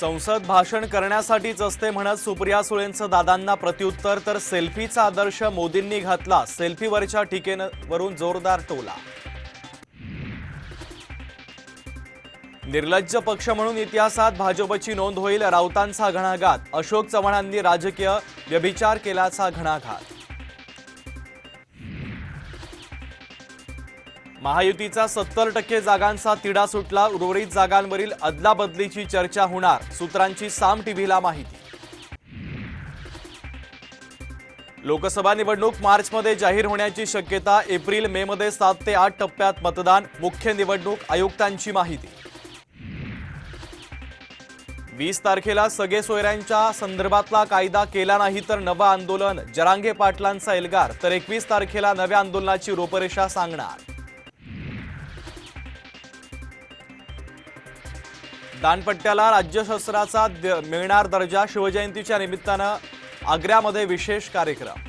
संसद भाषण करण्यासाठीच असते म्हणत सुप्रिया सुळेंचं दादांना प्रत्युत्तर तर सेल्फीचा आदर्श मोदींनी घातला. सेल्फीवरच्या टीकेवरून जोरदार टोला. निर्लज्ज पक्ष म्हणून इतिहासात भाजपची नोंद होईल राऊतांचा घणाघात. अशोक चव्हाणांनी राजकीय व्यभिचार केल्याचा घणाघात. महायुतीचा सत्तर टक्के जागांचा तिढा सुटला. उर्वरित जागांवरील अदलाबदलीची चर्चा होणार. सूत्रांची साम टीव्हीला माहिती. लोकसभा निवडणूक मार्चमध्ये जाहीर होण्याची शक्यता एप्रिल मे मध्ये सात ते आठ टप्प्यात मतदान मुख्य निवडणूक आयुक्तांची माहिती. वीस तारखेला सगळे सोयऱ्यांच्या संदर्भातला कायदा केला नाही तर नवं आंदोलन. जरांगे पाटलांचा एल्गार तर एकवीस तारखेला नव्या आंदोलनाची रूपरेषा सांगणार. दानपट्ट्याला राज्यशास्त्राचा द- मिळणार दर्जा शिवजयंतीच्या निमित्तानं आग्र्यामध्ये विशेष कार्यक्रम.